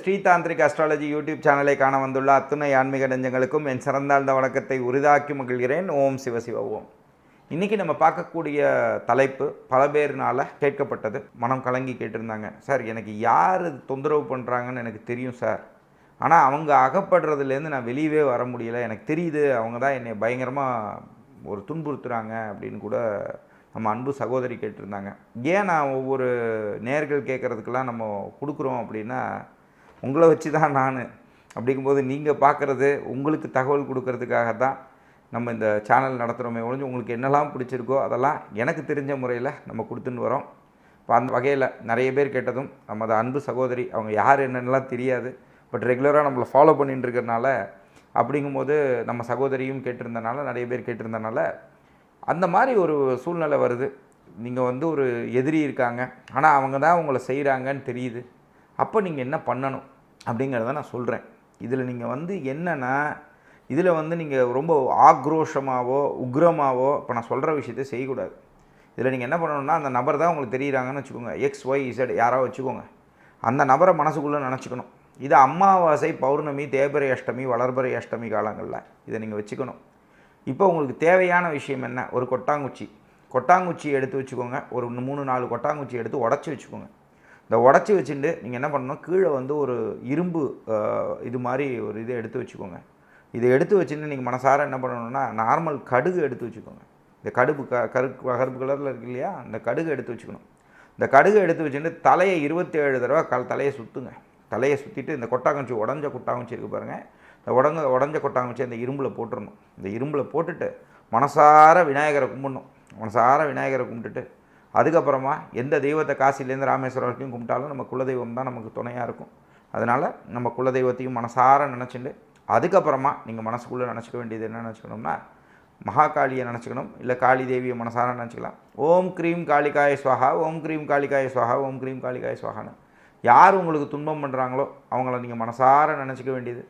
Shri tantric astrology YouTube சேனலை காண வந்துள்ள அத்துணை ஆன்மீக நெஞ்சங்களுக்கும் என் சிறந்தாழ்ந்த வணக்கத்தை உரிதாக்கி மகிழ்கிறேன். ஓம் சிவசிவ ஓம். இன்றைக்கி நம்ம பார்க்கக்கூடிய தலைப்பு பல பேர்னால் கேட்கப்பட்டது. மனம் கலங்கி கேட்டிருந்தாங்க. சார் எனக்கு யார் தொந்தரவு பண்ணுறாங்கன்னு எனக்கு தெரியும் சார். ஆனால் அவங்க அகப்படுறதுலேருந்து நான் வெளியவே வர முடியல. எனக்கு தெரியுது அவங்க தான் என்னை பயங்கரமாக ஒரு துன்புறுத்துறாங்க அப்படின்னு கூட நம்ம அன்பு சகோதரி கேட்டிருந்தாங்க. ஏன் நான் ஒவ்வொரு நேர்கள் கேட்குறதுக்கெல்லாம் நம்ம கொடுக்குறோம் அப்படின்னா உங்களை வச்சு தான் நான் அப்படிங்கும்போது நீங்கள் பார்க்குறது உங்களுக்கு தகவல் கொடுக்கறதுக்காக தான் நம்ம இந்த சேனல் நடத்துகிறோமே ஒழிஞ்சு உங்களுக்கு என்னெல்லாம் பிடிச்சிருக்கோ அதெல்லாம் எனக்கு தெரிஞ்ச முறையில் நம்ம கொடுத்துன்னு வரோம். இப்போ அந்த வகையில் நிறைய பேர் கேட்டதும் நமது அன்பு சகோதரி அவங்க யார் என்னென்னலாம் தெரியாது. பட் ரெகுலராக நம்மளை ஃபாலோ பண்ணிட்டு இருக்கிறனால அப்படிங்கும்போது நம்ம சகோதரியும் கேட்டிருந்தனால நிறைய பேர் கேட்டிருந்தனால அந்த மாதிரி ஒரு சூழ்நிலை வருது. நீங்கள் வந்து ஒரு எதிரி இருக்காங்க. ஆனால் அவங்க தான் உங்களை செய்கிறாங்கன்னு தெரியுது. அப்போ நீங்கள் என்ன பண்ணணும்? அப்படிங்கிறத நான் சொல்கிறேன் இதில் நீங்கள் வந்து என்னென்னா இதில் வந்து நீங்கள் ரொம்ப ஆக்ரோஷமாகவோ உக்ரமாகவோ இப்போ நான் சொல்கிற விஷயத்தை செய்யக்கூடாது. இதில் நீங்கள் என்ன பண்ணணும்னா அந்த நபர் தான் உங்களுக்கு தெரியுறாங்கன்னு வச்சுக்கோங்க. எக்ஸ் ஒய் இசட் யாராவது வச்சுக்கோங்க. அந்த நபரை மனசுக்குள்ளே நினச்சிக்கணும். இது அமாவாசை பௌர்ணமி தேய்பிரை அஷ்டமி வளர்பிறை அஷ்டமி காலங்களில் இதை நீங்கள் வச்சுக்கணும். இப்போ உங்களுக்கு தேவையான விஷயம் என்ன? ஒரு கொட்டாங்குச்சி. கொட்டாங்குச்சி எடுத்து வச்சுக்கோங்க. ஒரு மூணு நாலு கொட்டாங்குச்சி எடுத்து உடச்சி வச்சுக்கோங்க. இந்த உடச்சி வச்சுட்டு நீங்கள் என்ன பண்ணணும்? கீழே வந்து ஒரு இரும்பு இது மாதிரி ஒரு இதை எடுத்து வச்சுக்கோங்க. இதை எடுத்து வச்சுட்டு நீங்கள் மனசார என்ன பண்ணணும்னா நார்மல் கடுகு எடுத்து வச்சுக்கோங்க. இந்த கடுகு க கருப்பு கருப்பு கலரில் இருக்கு இல்லையா? அந்த கடுகு எடுத்து வச்சுக்கணும். இந்த கடுகு எடுத்து வச்சுட்டு தலையை இருபத்தி ஏழு தடவை கல் தலையை சுற்றுங்க தலையை சுற்றிட்டு இந்த கொட்டாங்குச்சி உடஞ்ச கொட்டாங்குச்சி இருக்குது பாருங்கள் இந்த உடங்க உடஞ்ச கொட்டாங்குச்சி அந்த இரும்பில் போட்டுடணும் இந்த இரும்பில் போட்டுட்டு மனசார விநாயகரை கும்பிடணும். மனசார விநாயகரை கும்பிட்டுட்டு அதுக்கப்புறமா எந்த தெய்வத்தை காசிலேருந்து ராமேஸ்வரம் வரைக்கும் கும்பிட்டாலும் நம்ம குலதெய்வம் தான் நமக்கு துணையாக இருக்கும். அதனால் நம்ம குலதெய்வத்தையும் மனசார நினச்சிட்டு அதுக்கப்புறமா நீங்கள் மனசுக்குள்ளே நினச்சிக்க வேண்டியது என்ன நினச்சிக்கணும்னா மகாகாளியை நினச்சிக்கணும் இல்லை காளி தேவியை மனசார நினச்சிக்கலாம். ஓம் க்ரீம் காளிகாய சுவாகா ஓம் க்ரீம் காளிகாய சுவாகா ஓம் க்ரீம் காளிகாய சுவாகான்னு யார் உங்களுக்கு துன்பம் பண்ணுறாங்களோ அவங்கள நீங்கள் மனசார நினச்சிக்க வேண்டியது.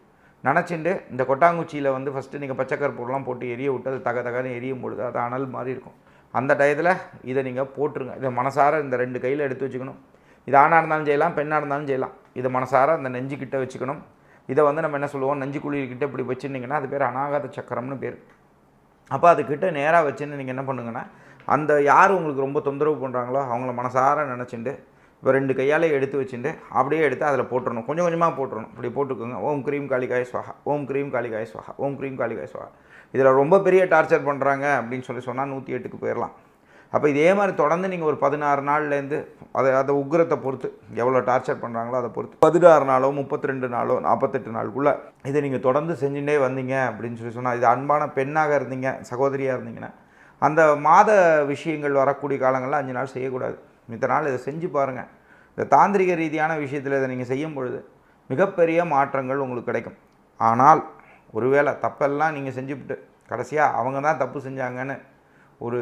நினச்சிண்டு இந்த கொட்டாங்குச்சியில் வந்து ஃபஸ்ட்டு நீங்கள் பச்சைக்கற்பூரெலாம் போட்டு எரிய விட்டு அது தக தகன்னு எரியும் பொழுது அது அனல் மாதிரி இருக்கும். அந்த டயத்தில் இதை நீங்கள் போட்டுருங்க. இதை மனசார இந்த ரெண்டு கையில் எடுத்து வச்சுக்கணும். இது ஆணாக இருந்தாலும் செய்யலாம் பெண்ணாக இருந்தாலும் செய்யலாம். இதை மனசார அந்த நெஞ்சுக்கிட்ட வச்சுக்கணும். இதை வந்து நம்ம என்ன சொல்லுவோம்? நெஞ்சு குழிக்கிட்ட இப்படி வச்சுருந்தீங்கன்னா அது பேர் அநாகத சக்கரம்னு பேர். அப்போ அதுக்கிட்ட நேராக வச்சுன்னு நீங்கள் என்ன பண்ணுங்கன்னா அந்த யார் உங்களுக்கு ரொம்ப தொந்தரவு பண்ணுறாங்களோ அவங்கள மனசார நினச்சிண்டு இப்போ ரெண்டு கையால் எடுத்து வச்சுட்டு அப்படியே எடுத்து அதில் போட்டுடணும் கொஞ்சம் கொஞ்சமாக போட்டுடணும் இப்படி போட்டுக்கோங்க. ஓம் க்ரீம் காளிகாய சுவாகா ஓம் க்ரீம் காளிகாய சுவாகா ஓம் க்ரீம் காளிகாய சுவாகா இதில் ரொம்ப பெரிய டார்ச்சர் பண்ணுறாங்க அப்படின்னு சொல்லி சொன்னால் நூற்றி எட்டுக்கு போயிடலாம் அப்போ இதே மாதிரி தொடர்ந்து நீங்கள் ஒரு பதினாறு நாள்லேருந்து அதை அதை உக்ரத்தை பொறுத்து எவ்வளோ டார்ச்சர் பண்ணுறாங்களோ அதை பொறுத்து பதினாறு நாளோ முப்பத்தி ரெண்டு நாளோ நாற்பத்தெட்டு நாளுக்குள்ளே இதை நீங்கள் தொடர்ந்து செஞ்சுட்டே வந்தீங்க அப்படின்னு சொல்லி சொன்னால் இது அன்பான பெண்ணாக இருந்தீங்க சகோதரியாக இருந்தீங்கன்னா அந்த மாத விஷயங்கள் வரக்கூடிய காலங்களில் அஞ்சு நாள் செய்யக்கூடாது. மித்த நாள் இதை செஞ்சு பாருங்கள் இந்த தாந்திரிக ரீதியான விஷயத்தில் இதை நீங்கள் செய்யும் பொழுது மிகப்பெரிய மாற்றங்கள் உங்களுக்கு கிடைக்கும். ஆனால் ஒருவேளை தப்பெல்லாம் நீங்கள் செஞ்சுவிட்டு கடைசியாக அவங்க தான் தப்பு செஞ்சாங்கன்னு ஒரு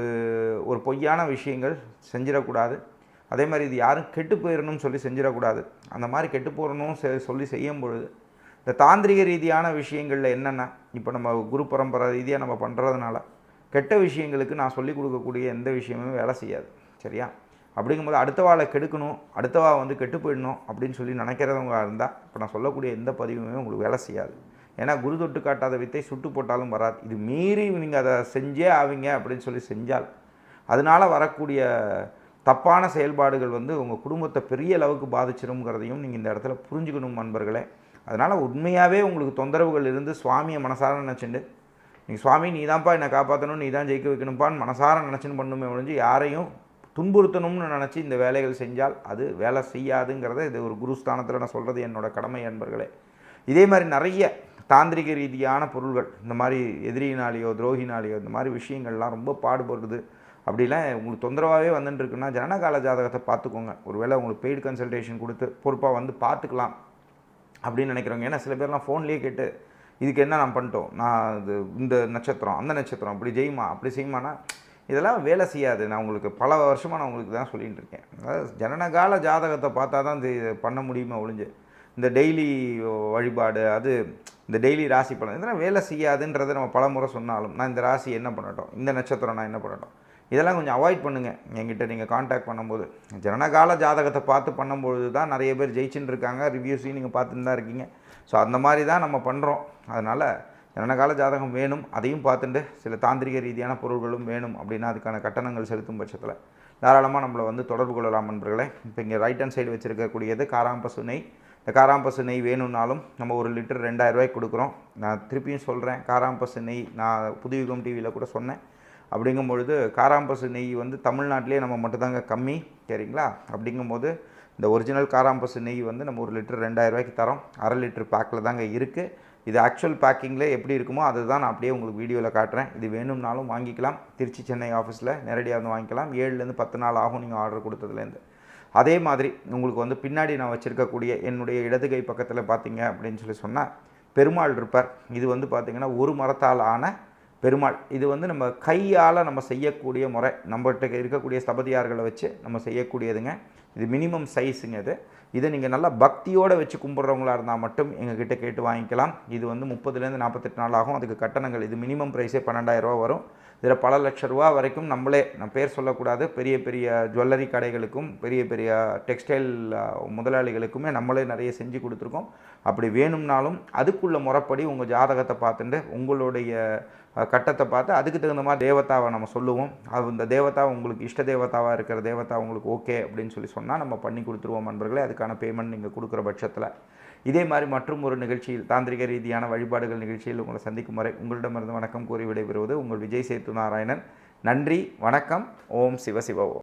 ஒரு பொய்யான விஷயங்கள் செஞ்சிடக்கூடாது. அதே மாதிரி இது யாரும் கெட்டு போயிடணும்னு சொல்லி செஞ்சிடக்கூடாது. அந்த மாதிரி கெட்டு போகணும் சொல்லி செய்யும் பொழுது இந்த தாந்திரிக ரீதியான விஷயங்களில் என்னென்ன இப்போ நம்ம குரு பரம்பரை ரீதியாக நம்ம பண்ணுறதுனால கெட்ட விஷயங்களுக்கு நான் சொல்லிக் கொடுக்கக்கூடிய எந்த விஷயமும் வேலை செய்யாது. சரியா? அப்படிங்கும்போது அடுத்தவாளை கெடுக்கணும் அடுத்தவா வந்து கெட்டு போயிடணும் அப்படின்னு சொல்லி நினைக்கிறவங்க இருந்தால் இப்போ நான் சொல்லக்கூடிய எந்த பதிவுமே உங்களுக்கு வேலை செய்யாது. ஏன்னா குரு தொட்டு காட்டாத வித்தை சுட்டு போட்டாலும் வராது. இது மீறி நீங்கள் அதை செஞ்சே ஆவீங்க அப்படின்னு சொல்லி செஞ்சால் அதனால் வரக்கூடிய தப்பான செயல்பாடுகள் வந்து உங்கள் குடும்பத்தை பெரிய அளவுக்கு பாதிச்சிருங்கிறதையும் நீங்கள் இந்த இடத்துல புரிஞ்சுக்கணும் நண்பர்களே. அதனால் உண்மையாகவே உங்களுக்கு தொந்தரவுகள் இருந்து சுவாமியை மனசார நினச்சிண்டு நீங்கள் சுவாமி நீ தான்ப்பா என்னை காப்பாற்றணும் நீ தான் ஜெயிக்க வைக்கணும்ப்பான்னு மனசார நினச்சின்னு பண்ணுமே ஒழிஞ்சு யாரையும் துன்புறுத்தணும்னு நினச்சி இந்த வேலைகள் செஞ்சால் அது வேலை செய்யாதுங்கிறத இது ஒரு குருஸ்தானத்தில் நான் சொல்கிறது என்னோட கடமை அன்பர்களே. இதே மாதிரி நிறைய தாந்திரிக ரீதியான பொருள்கள் இந்த மாதிரி எதிரினாலேயோ துரோகினாலேயோ இந்த மாதிரி விஷயங்கள்லாம் ரொம்ப பாடுபடுறது அப்படிலாம் உங்களுக்கு தொந்தரவாகவே வந்துட்டுருக்குன்னா ஜனனகால ஜாதகத்தை பார்த்துக்கோங்க. ஒருவேளை உங்களுக்கு பெய்டு கன்சல்டேஷன் கொடுத்து பொறுப்பாக வந்து பார்த்துக்கலாம் அப்படின்னு நினைக்கிறவங்க. ஏன்னா சில பேர்லாம் ஃபோன்லேயே கேட்டு இதுக்கு என்ன நான் பண்ணிட்டோம்? நான் இது இந்த நட்சத்திரம் அந்த நட்சத்திரம் அப்படி ஜெய்மா அப்படி செய்யுமானா இதெல்லாம் வேலை செய்யாது. நான் உங்களுக்கு பல வருஷமாக நான் உங்களுக்கு தான் சொல்லிகிட்டு இருக்கேன். அதாவது ஜனனகால ஜாதகத்தை பார்த்தா தான் இது பண்ண முடியுமா ஒழிஞ்சு இந்த டெய்லி வழிபாடு அது இந்த டெய்லி ராசி பலன் இதெல்லாம் வேலை செய்யாதுன்றதை நம்ம பல முறை சொன்னாலும் நான் இந்த ராசி என்ன பண்ணட்டும் இந்த நட்சத்திரம் நான் என்ன பண்ணட்டும் இதெல்லாம் கொஞ்சம் அவாய்ட் பண்ணுங்கள் என்கிட்ட நீங்கள் காண்டாக்ட் பண்ணும்போது. ஜனனகால ஜாதகத்தை பார்த்து பண்ணும்பொழுது தான் நிறைய பேர் ஜெயிச்சுன்னு இருக்காங்க. ரிவ்யூஸையும் நீங்கள் பார்த்துட்டு தான் இருக்கீங்க. ஸோ அந்த மாதிரி தான் நம்ம பண்ணுறோம் அதனால் ஜனனகால ஜாதகம் வேணும் அதையும் பார்த்துட்டு சில தாந்திரிக ரீதியான பொருள்களும் வேணும் அப்படின்னா அதுக்கான கட்டணங்கள் செலுத்தும் பட்சத்தில் தாராளமாக நம்மளை வந்து தொடர்பு கொள்ளலாம் நண்பர்களே. இப்போ இங்கே ரைட் ஹேண்ட் சைடு வச்சுருக்கக்கூடியது காராம்பசு நெய். இந்த காராம்பசு நெய் வேணும்னாலும் நம்ம ஒரு லிட்டர் ரெண்டாயிரம் ரூபாய்க்கு கொடுக்குறோம். நான் திருப்பியும் சொல்கிறேன் காராம்பசு நெய் நான் புதுயுகம் டிவியில் கூட சொன்னேன். அப்படிங்கும் பொழுது காராம்பசு நெய் வந்து தமிழ்நாட்டிலே நம்ம மட்டும்தாங்க கம்மி சரிங்களா? அப்படிங்கும்போது இந்த ஒரிஜினல் காராம்பசு நெய் வந்து நம்ம ஒரு லிட்டர் ரெண்டாயிரரூவாய்க்கு தரோம். அரை லிட்டர் பேக்கில் தாங்க இருக்குது இது ஆக்சுவல் பேக்கிங்கில் எப்படி இருக்குமோ அதை தான் நான் அப்படியே உங்களுக்கு வீடியோவில் காட்டுறேன். இது வேணும்னாலும் வாங்கிக்கலாம். திருச்சி சென்னை ஆஃபீஸில் நேரடியாக வந்து வாங்கிக்கலாம். ஏழுலேருந்து பத்து நாள் ஆகும் நீங்கள் ஆர்டர் கொடுத்ததுலேருந்து. அதே மாதிரி உங்களுக்கு வந்து பின்னாடி நான் வச்சுருக்கக்கூடிய என்னுடைய இடது கை பக்கத்தில் பார்த்தீங்க அப்படின்னு சொல்லி சொன்னால் பெருமாள் இருப்பார். இது வந்து பார்த்திங்கன்னா ஒரு மரத்தால் ஆன பெருமாள். இது வந்து நம்ம கையால் நம்ம செய்யக்கூடிய முறை. நம்மகிட்ட இருக்கக்கூடிய ஸ்தபதியார்களை வச்சு நம்ம செய்யக்கூடியதுங்க. இது மினிமம் சைஸுங்க இது. இதை நீங்கள் நல்லா பக்தியோடு வச்சு கும்பிட்றவங்களா இருந்தால் மட்டும் எங்ககிட்ட கேட்டு வாங்கிக்கலாம். இது வந்து முப்பதுலேருந்து நாற்பத்தெட்டு நாள் ஆகும். அதுக்கு கட்டணங்கள் இது மினிமம் ப்ரைஸே பன்னெண்டாயிரரூவா வரும். இதில் பல லட்ச ரூபா வரைக்கும் நம்மளே நான் பேர் சொல்லக்கூடாது பெரிய பெரிய ஜுவல்லரி கடைகளுக்கும் பெரிய பெரிய டெக்ஸ்டைல் முதலாளிகளுக்குமே நம்மளே நிறைய செஞ்சு கொடுத்துருக்கோம். அப்படி வேணும்னாலும் அதுக்குள்ள முறைப்படி உங்கள் ஜாதகத்தை பார்த்துட்டு உங்களுடைய கட்டத்தை பார்த்து அதுக்கு தகுந்த மாதிரி தேவதாவை நம்ம சொல்லுவோம். அது இந்த தேவதா உங்களுக்கு இஷ்ட தேவதாவாக இருக்கிற தேவதா உங்களுக்கு ஓகே அப்படின்னு சொல்லி சொன்னால் நம்ம பண்ணி கொடுத்துருவோம் நண்பர்களே அதுக்கான பேமெண்ட் நீங்கள் கொடுக்குற பட்சத்தில். இதே மாதிரி மற்றும் ஒரு நிகழ்ச்சியில் தாந்திரிக ரீதியான வழிபாடுகள் நிகழ்ச்சியில் உங்களை சந்திக்கும் வரை உங்களிடமிருந்து வணக்கம் கூறி விடைபெறுவது உங்கள் விஜய் சேத்து நாராயணன் நன்றி வணக்கம் ஓம் சிவ ஓம்